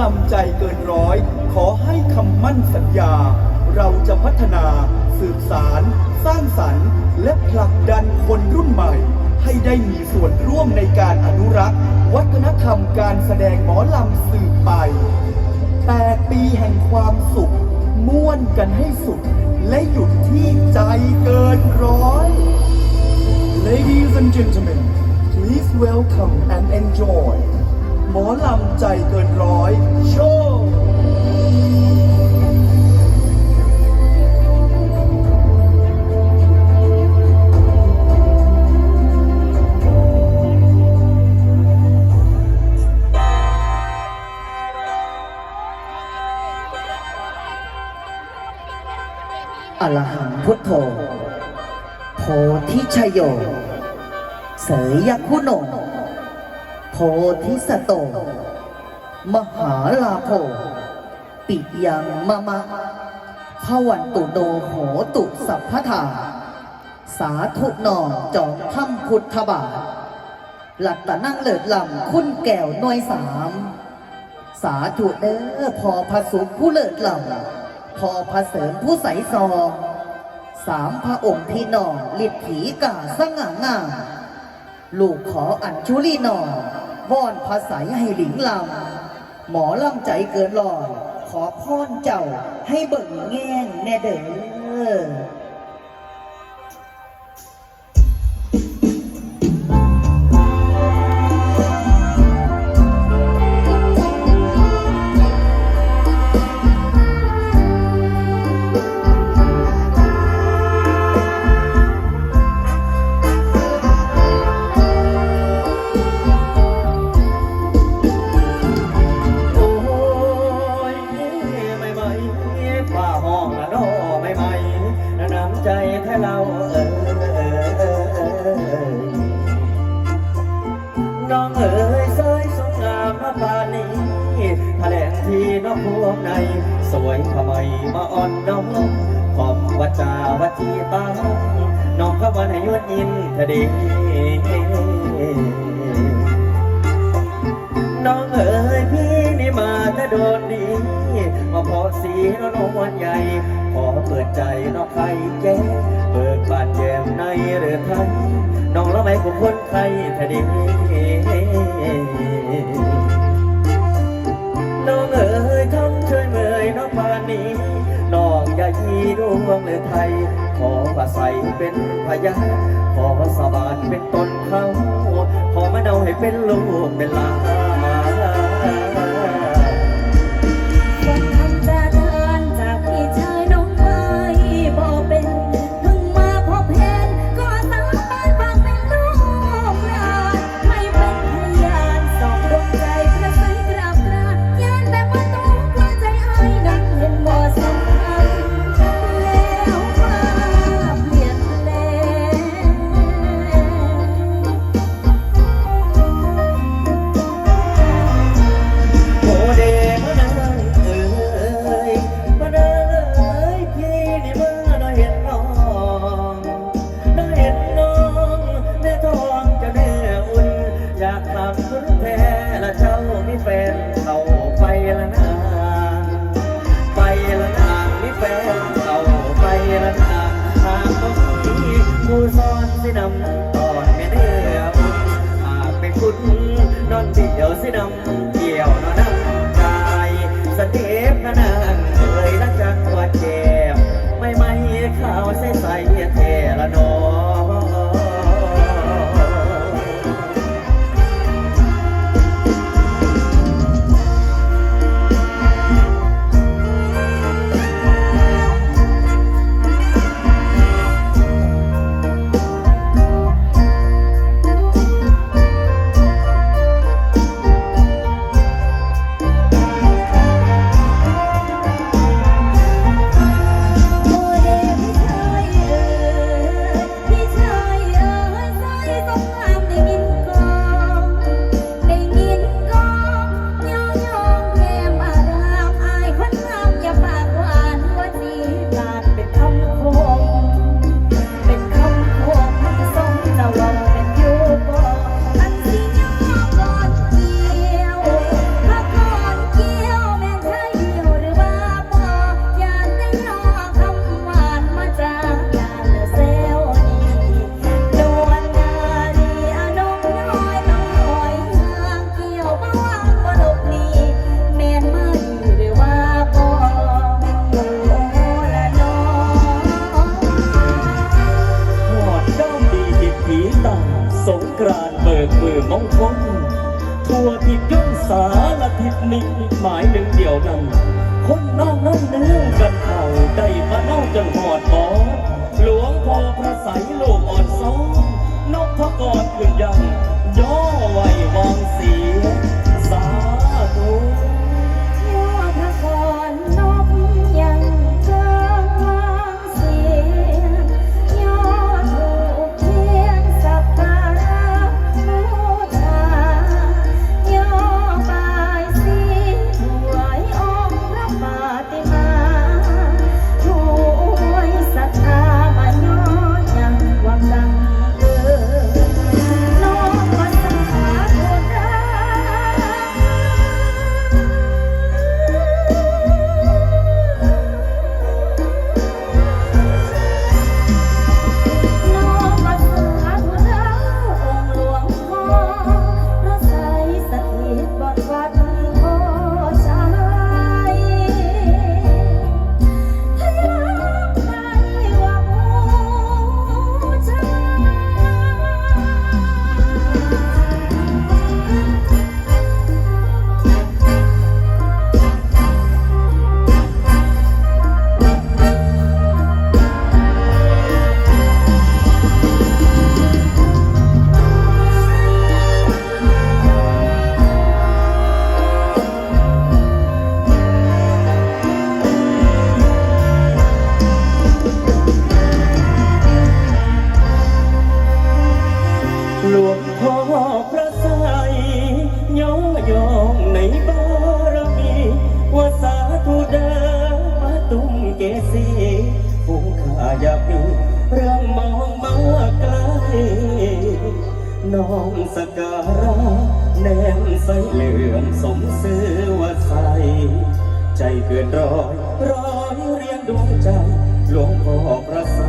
ลำใจเกินร้อย ขอให้คำมั่นสัญญา เราจะพัฒนา สืบสาร สร้างสรรค์ และผลักดันคนรุ่นใหม่ ให้ได้มีส่วนร่วมในการอนุรักษ์ วัฒนธรรมการแสดงหมอลำสืบไปแปดปีแห่งความสุข ม่วนกันให้สุด และหยุดที่ใจเกินร้อย Ladies and gentlemen please welcome and enjoy หมอลำใจเกินร้อย โชว์อรหังพุทโธโพธิชโย เสยยคุโน โพธิสโต มหาลาโภปิยังมะมะพวันตุโนโหตุสัพพทา สาธุนอจอมถ้ำพุทธบาท หลักตะนั่งเลิศลำคุณแก้วน่วยสาม สาธุเด้อพอพระสุขผู้เลิศลำพอพระเสริมผู้ใสซอง สามพระองค์พี่นองฤทธีกาสง่างามลูกขออัญชุลีนอง วอนภาษาให้หลิงลำหมอลำใจเกินลอยขอพรเจ้าให้เบิ่งแง่งแน่เด้อ พวงใน สวยทำไมมาอ่อนน้องขอบวัจาวัจีตาน้องข้ามาให้ยดยินเธอดีน้องเอ๋ยพี่นี่มาแต่โดนดีมาพอสีน้องนวลใหญ่ ขอเปิดใจน้องใครแจ้เปิดบานแย้มในเรือไทยน้องละไม่ของคนไทยทะดีืองเลยไทย ขอภาศัยเป็นพยานขอสบานเป็นต้นเขา ขอมาเดาให้เป็นลูกเป็นหลาน อ หมายหนึ่งเดียวนั้น คนน้องนั่งเนื่องกันเข่าได้มาเน่าจนหอดบอหลวงพ่อพระใสยลูกอ่อนซ้อมนกพระกอดขึ้นยังย่อไหววางสี สีผู้ข้าอยากอยู่เรื่องมองมาไกลน้องสการะแนมใสเหลืองสมซื้อว่าใส ใจเกินร้อยร้อยเรียงดวงใจหลวงพ่อประไส